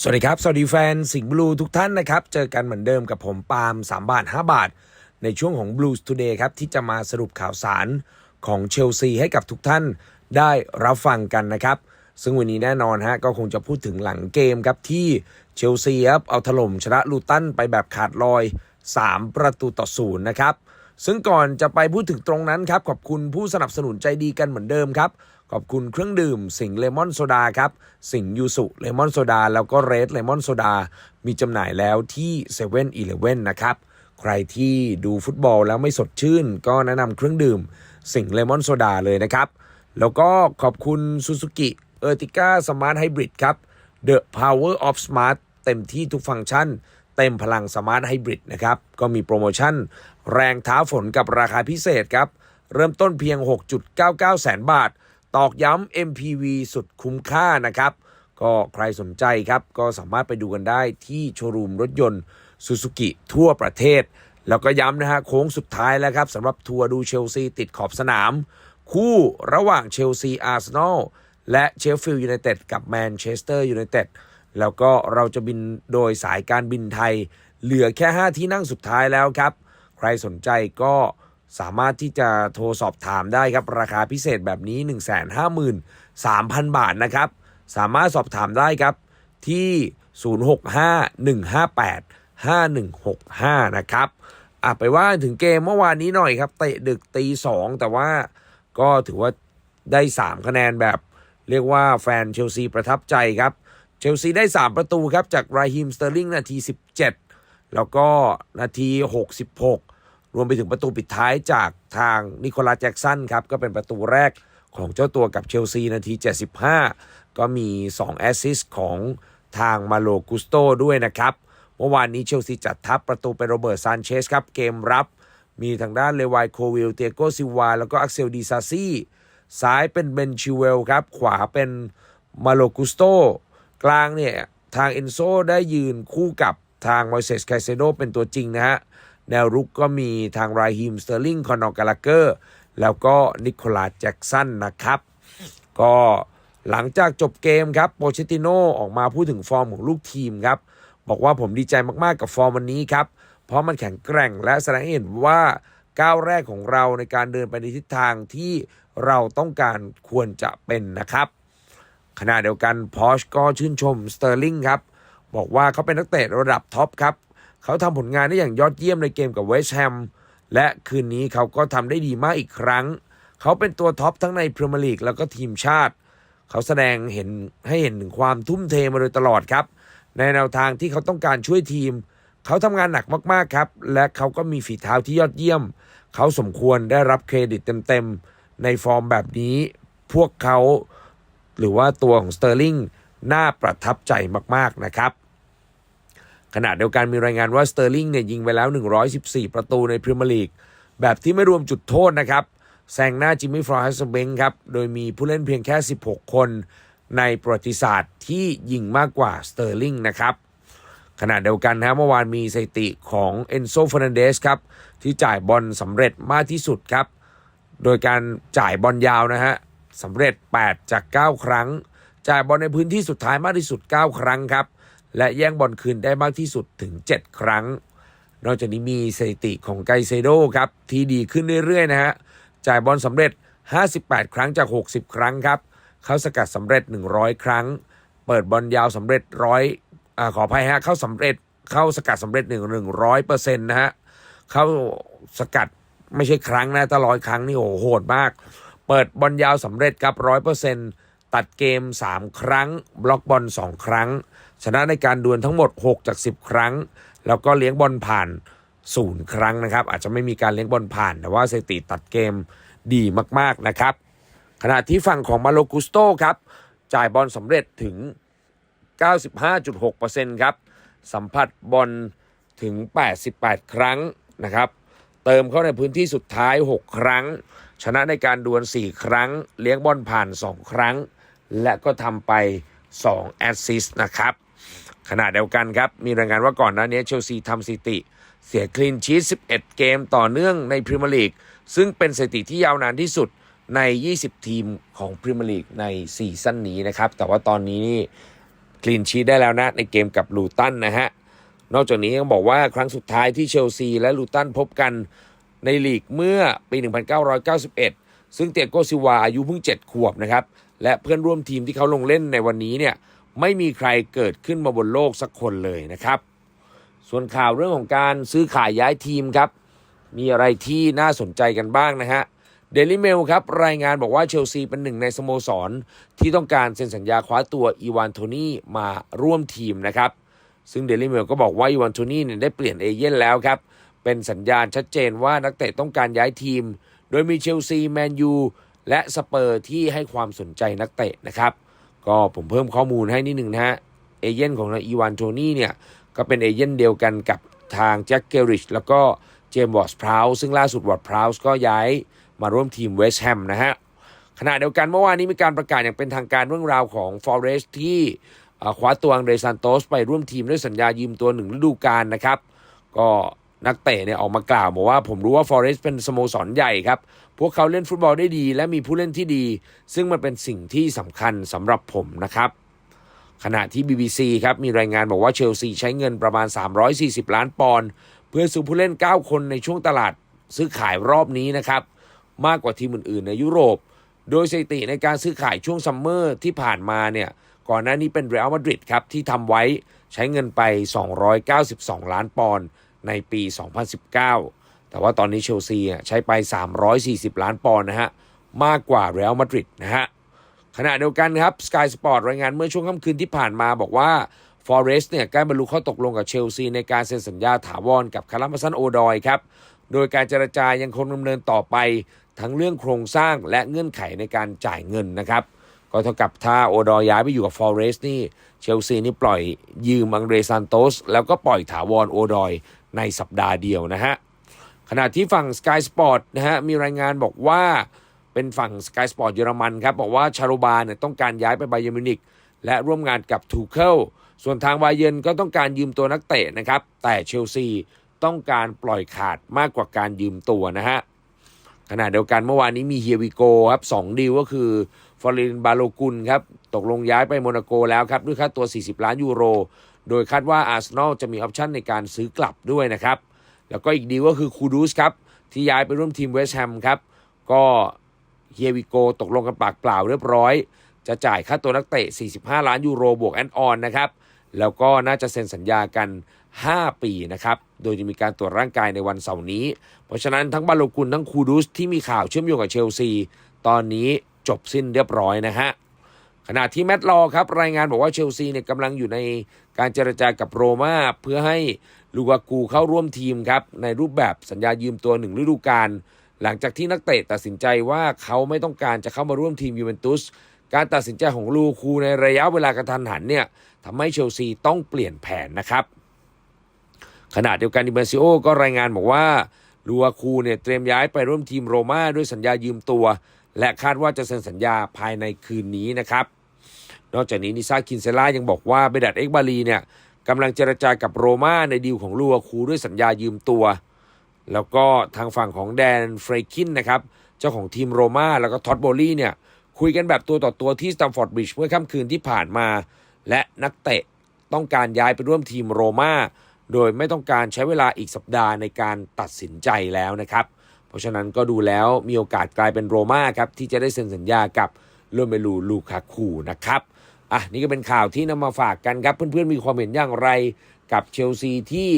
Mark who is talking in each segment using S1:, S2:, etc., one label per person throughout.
S1: สวัสดีครับ สวัสดีแฟนสิงห์บลูทุกท่านนะครับ เจอกันเหมือนเดิมกับผมปาล์ม3 บาท 5 บาท ในช่วงของ Blues Today ครับ ที่จะมาสรุปข่าวสารของเชลซีให้กับทุกท่านได้รับฟังกันนะครับ ซึ่งวันนี้แน่นอนฮะก็คงจะพูดถึงหลังเกมครับที่เชลซีครับเอาถล่มชนะลูตันไปแบบขาดลอย 3 ประตูต่อศูนย์นะครับซึ่งก่อนจะไปพูดถึงตรงนั้นครับขอบคุณผู้สนับสนุนใจดีกันเหมือนเดิมครับ ขอบคุณเครื่องดื่ม สิงเลมอนโซดาครับ สิงยูสุเลมอนโซดาแล้วก็เรดเลมอนโซดามีจำหน่ายแล้วที่7 e เ e ่ e อนะครับ ใครที่ดูฟุตบอลแล้วไม่สดชื่น ก็แนะนำเครื่องดื่ม สิงเลมอนโซดาเลยนะครับ แล้วก็ขอบคุณ Suzuki e r t i g a Smart Hybrid ครับ The Power of Smart เต็มที่ทุกฟังก์ชัน เต็มพลัง Smart Hybrid นะครับ ก็มีโปรโมชั่น แรงท้าฝนกับราคาพิเศษครับ เริ่มต้นเพียง 6.99 แสนบาท ตอกย้ำ MPV สุดคุ้มค่านะครับ ก็ใครสนใจครับ ก็สามารถไปดูกันได้ที่โชว์รูมรถยนต์ Suzuki ทั่วประเทศ แล้วก็ย้ำนะฮะโค้งสุดท้ายแล้วครับสำหรับทัวร์ดูเชลซีติดขอบสนาม คู่ระหว่างเชลซีอาร์เซนอลและเชฟฟิลด์ยูไนเต็ดกับแมนเชสเตอร์ยูไนเต็ดแล้วก็เราจะบินโดยสายการบินไทย เหลือแค่ 5 ที่นั่งสุดท้ายแล้วครับ ใครสนใจก็ สามารถที่จะโทรสอบถามได้ครับ ราคาพิเศษแบบนี้ 153,000 บาทนะครับ สามารถสอบถามได้ครับที่ 0651585165 นะครับอะไปว่าถึงเกมเมื่อวานนี้หน่อยครับ เตะดึกตีสองแต่ว่าก็ถือว่าได้ 3 คะแนนแบบ เรียกว่าแฟนเชลซีประทับใจครับ เชลซีได้ 3 ประตูครับ จากไรฮิมสเตอร์ลิงนาที 17 แล้วก็นาที 66 รวมไปถึงประตูปิดท้ายจากทางนิโคลัสแจ็กสันครับ ก็เป็นประตูแรกของเจ้าตัวกับเชลซีนาที 75 ก็มี2แอสซิสของทางมาโลกุสโตด้วยนะครับ เมื่อวานนี้เชลซีจัดทัพประตูเป็นโรเบิร์ตซานเชสครับ เกมรับ มีทางด้านเลวายโควิลเตียโกซิวา แล้วก็อักเซลดีซาซี่ซ้ายเป็นเบนชิเวลครับ ขวาเป็นมาโลกุสโตกลางเนี่ย ทางเอนโซได้ยืนคู่กับทางมอยเซสไคเซโดเป็นตัวจริงนะฮะ แนวรุกก็มีทางไรฮิมสเตอร์ลิงคอนอร์กาลาเกอร์ แล้วก็นิโคลัสแจ็กสันนะครับ ก็หลังจากจบเกมครับโปเชติโนออกมาพูดถึงฟอร์มของลูกทีมครับ บอกว่าผมดีใจมากๆกับฟอร์มวันนี้ครับ เพราะมันแข็งแกร่งและแสดงให้เห็นว่าก้าวแรกของเราในการเดินไปในทิศทางที่เราต้องการควรจะเป็นนะครับ ขณะเดียวกันพอชก็ชื่นชมสเตอร์ลิงครับ บอกว่าเขาเป็นนักเตะระดับท็อปครับ เขาทำผลงานได้อย่างยอดเยี่ยมในเกมกับเวสต์แฮมและคืนนี้เขาก็ทำได้ดีมากอีกครั้ง เขาเป็นตัวท็อปทั้งในพรีเมียร์ลีกแล้วก็ทีมชาติ เขาแสดงเห็นให้เห็นถึงความทุ่มเทมาโดยตลอดครับ ในแนวทางที่เขาต้องการช่วยทีม เขาทำงานหนักมากๆครับ และเขาก็มีฝีเท้าที่ยอดเยี่ยม เขาสมควรได้รับเครดิตเต็มๆในฟอร์มแบบนี้ พวกเขาหรือว่าตัวของสเตอร์ลิงน่าประทับใจมากๆนะครับ ขณะเดียวกันมีรายงานว่าสเตอร์ลิงเนี่ยยิงไปแล้ว 114 ประตูในพรีเมียร์ลีก แบบที่ไม่รวมจุดโทษนะครับ แซงหน้าจิมมี่ฟรอยส์เบงครับ โดยมีผู้เล่นเพียงแค่ 16 คนในประวัติศาสตร์ที่ยิงมากกว่าสเตอร์ลิงนะครับขณะเดียวกันนะเมื่อวานมีสถิติของเอนโซฟ r นันเดสครับ ที่จ่ายบอลสำเร็จมากที่สุดครับ โดยการจ่ายบอลยาวนะฮะสำเร็จ 8 จาก 9 ครั้ง จ่ายบอลในพื้นที่สุดท้ายมากที่สุด 9 ครั้งครับ และแย่งบอลคืนได้มากที่สุดถึง 7 ครั้ง นอกจากนี้มีสถิติของไกเซโดครับที่ดีขึ้นเรื่อยๆนะฮะจ่ายบอลสำเร็จ 58 ครั้งจาก 60 ครั้งครับ เขาสกัดสำเร็จ 100 ครั้ง เปิดบอลยาวสำเร็จร้อยอขออภัยฮะเข้าสำเร็จเข้าสกัดสำเร็จ1 100เปอร์เซ็นต์นะฮะเข้าสกัดไม่ใช่ครั้งนะแต่ร้อยครั้งนี่โอ้โหโหดมาก เปิดบอลยาวสำเร็จครับร้อยเปอร์เซ็นต์ ตัดเกม 3 ครั้ง บล็อกบอล 2 ครั้ง ชนะในการดวลทั้งหมด 6 จาก 10 ครั้ง แล้วก็เลี้ยงบอลผ่านศูนย์ครั้งนะครับ อาจจะไม่มีการเลี้ยงบอลผ่าน แต่ว่าสถิติตัดเกมดีมากๆนะครับ ขณะที่ฝั่งของมาโลกุสโตครับ จ่ายบอลสำเร็จถึง 95.6%ครับ สัมผัสบอลถึง 88 ครั้งนะครับเติมเข้าในพื้นที่สุดท้าย 6 ครั้ง ชนะในการดวล 4 ครั้ง เลี้ยงบอลผ่าน 2 ครั้ง และก็ทำไป 2 แอสซิสต์นะครับ ขณะเดียวกันครับ มีรายงานว่าก่อนหน้านี้เชลซีทำสถิติ เสียคลีนชีส11 เกมต่อเนื่องในพรีเมียร์ลีก ซึ่งเป็นสถิติที่ยาวนานที่สุดใน 20 ทีมของพรีเมียร์ลีกในซีซั่นนี้นะครับ แต่ว่าตอนนี้นี่คลีนชีตได้แล้วนะ ในเกมกับลูตันนะฮะ นอกจากนี้ยังบอกว่าครั้งสุดท้ายที่เชลซีและลูตันพบกันในลีกเมื่อปี 1991 ซึ่งเตียโกซิวาอายุเพิ่ง 7 ขวบนะครับ และเพื่อนร่วมทีมที่เขาลงเล่นในวันนี้เนี่ยไม่มีใครเกิดขึ้นมาบนโลกสักคนเลยนะครับ ส่วนข่าวเรื่องของการซื้อขายย้ายทีมครับ มีอะไรที่น่าสนใจกันบ้างนะฮะเดลิเมลครับ รายงานบอกว่าเชลซีเป็นหนึ่งในสโมสร ที่ต้องการเซ็นสัญญาคว้าตัวอีวานโทนี่มาร่วมทีมนะครับ ซึ่งเดลิเมลก็บอกว่าอีวานโทนี่เนี่ยได้เปลี่ยนเอเย่นแล้วครับ เป็นสัญญาณชัดเจนว่านักเตะต้องการย้ายทีม โดยมีเชลซีแมนยู และสเปอร์ที่ให้ความสนใจนักเตะนะครับ ก็ผมเพิ่มข้อมูลให้นิดหนึ่งนะฮะเอเย่นของอีวานโทนี่เนี่ยก็เป็นเอเย่นเดียวกันกับทางแจ็คเกอริชแล้วก็เจมส์วอร์สพราวซึ่งล่าสุดวอร์สพราวก็ย้ายมาร่วมทีมเวสต์แฮมนะฮะขณะเดียวกันเมื่อวานนี้มีการประกาศอย่างเป็นทางการเรื่องราวของฟอเรสที่คว้าตัวอังเดรซานโตสไปร่วมทีมด้วยสัญญายืมตัวหนึ่งฤดูกาลนะครับ ก็ นักเตะเนี่ยออกมากล่าวบอกว่าผมรู้ว่าฟอเรสเป็นสโมสรใหญ่ครับ พวกเขาเล่นฟุตบอลได้ดี และมีผู้เล่นที่ดี ซึ่งมันเป็นสิ่งที่สำคัญสำหรับผมนะครับ ขณะที่ BBC ครับมีรายงานบอกว่าเชลซีใช้เงินประมาณ 340 ล้านปอนด์เพื่อซื้อผู้เล่น 9 คนในช่วงตลาดซื้อขายรอบนี้นะครับ มากกว่าทีมอื่นๆ ในยุโรป โดยสถิติในการซื้อขายช่วงซัมเมอร์ที่ผ่านมาเนี่ยก่อนหน้านี้เป็นเรอัลมาดริดครับที่ทำไว้ใช้เงินไป 292 ล้านปอนด์ ในปี 2019 แต่ว่าตอนนี้เชลซีอะใช้ไป 340 ล้านปอนด์นะฮะ มากกว่าเรอัลมาดริดนะฮะ ขณะเดียวกันครับ Sky Sport รายงานเมื่อช่วงค่ำคืนที่ผ่านมาบอกว่า Forest เนี่ยใกล้บรรลุข้อตกลงกับเชลซีในการเซ็นสัญญาถาวรกับคาร์ลมัสันโอดอยครับ โดยการเจรจายังคงดำเนินต่อไป ทั้งเรื่องโครงสร้างและเงื่อนไขในการจ่ายเงินนะครับ ก็เท่ากับถ้าโอดอยย้ายไปอยู่กับ Forest นี่ เชลซีนี่ปล่อยยืมอังเดรซานโตส แล้วก็ปล่อยถาวรโอดอย ในสัปดาห์เดียวนะฮะ ขณะที่ฝั่ง Sky Sport นะฮะมีรายงานบอกว่าเป็นฝั่ง Sky Sport เยอรมันครับ บอกว่าชาโรบาเนี่ยต้องการย้ายไปไบเยร์มิวนิกและร่วมงานกับทูเคิลส่วนทางไบเยนก็ต้องการยืมตัวนักเตะนะครับ แต่เชลซีต้องการปล่อยขาดมากกว่าการยืมตัวนะฮะขณะเดียวกันเมื่อวานนี้มีเฮียวิโกครับสองดีลก็คือฟอรินบาโลกุลครับ ตกลงย้ายไปโมนาโกแล้วครับด้วยค่าตัว 40 ล้านยูโร โดยคาดว่าอาร์เซนอลจะมีออปชันในการซื้อกลับด้วยนะครับ แล้วก็อีกดีก็คือคูดูสครับ ที่ย้ายไปร่วมทีมเวสต์แฮมครับ ก็เฮียวิโกตกลงกันปากเปล่าเรียบร้อย จะจ่ายค่าตัวนักเตะ 45 ล้านยูโรบวกแอนออนนะครับ แล้วก็น่าจะเซ็นสัญญากัน 5 ปีนะครับ โดยจะมีการตรวจร่างกายในวันเสาร์นี้ เพราะฉะนั้นทั้งบาโลกุลทั้งคูดูสที่มีข่าวเชื่อมโยงกับเชลซี ตอนนี้จบสิ้นเรียบร้อยนะฮะ ขณะที่แมตต์ลอครับรายงานบอกว่าเชลซีเนี่ยกำลังอยู่ในการเจรจากับโรม่าเพื่อให้ลูกากูเข้าร่วมทีมครับในรูปแบบสัญญายืมตัวหนึ่งฤดูกาลหลังจากที่นักเตะตัดสินใจว่าเขาไม่ต้องการจะเข้ามาร่วมทีมยูเวนตุสการตัดสินใจของลูคูในระยะเวลากระทันหันเนี่ยทำให้เชลซีต้องเปลี่ยนแผนนะครับ ขณะเดียวกันดิเบนซิโอก็รายงานบอกว่าลูอาคูเนี่ยเตรียมย้ายไปร่วมทีมโรม่าด้วยสัญญายืมตัว และคาดว่าจะเซ็นสัญญาภายในคืนนี้นะครับ นอกจากนี้นิซาคินเซล่ายังบอกว่าเบดัดเอ็กบาลีเนี่ยกำลังเจรจากับโรม่าในดีลของลูอาคูด้วยสัญญายืมตัว แล้วก็ทางฝั่งของแดนเฟรคินนะครับเจ้าของทีมโรม่าแล้วก็ท็อตโบลี่เนี่ยคุยกันแบบตัวต่อตัวที่สตัมฟอร์ดบริดจ์เมื่อค่ำคืนที่ผ่านมา และนักเตะต้องการย้ายไปร่วมทีมโรม่าโดยไม่ต้องการใช้เวลาอีกสัปดาห์ในการตัดสินใจแล้วนะครับ เพราะฉะนั้นก็ดูแล้วมีโอกาสกลายเป็นโรม่าครับที่จะได้เซ็นสัญญากับโรเมลูลูคาคูนะครับอะนี่ก็เป็นข่าวที่นำมาฝากกันครับ เพื่อนๆมีความเห็นอย่างไรกับเชลซีที่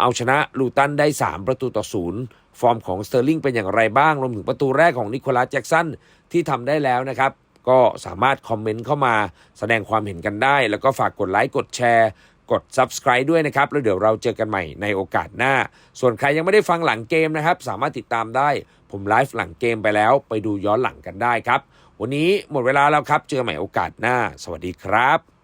S1: เอาชนะลูตันได้ 3 ประตูต่อศูนย์ฟอร์มของสเตอร์ลิงเป็นอย่างไรบ้าง รวมถึงประตูแรกของนิโคลัสแจ็กสันที่ทำได้แล้วนะครับ ก็สามารถคอมเมนต์เข้ามาแสดงความเห็นกันได้ แล้วก็ฝากกดไลค์กดแชร์ กด subscribe ด้วยนะครับ แล้วเดี๋ยวเราเจอกันใหม่ในโอกาสหน้า ส่วนใครยังไม่ได้ฟังหลังเกมนะครับ สามารถติดตามได้ ผมไลฟ์หลังเกมไปแล้ว ไปดูย้อนหลังกันได้ครับ วันนี้หมดเวลาแล้วครับ เจอกันใหม่โอกาสหน้า สวัสดีครับ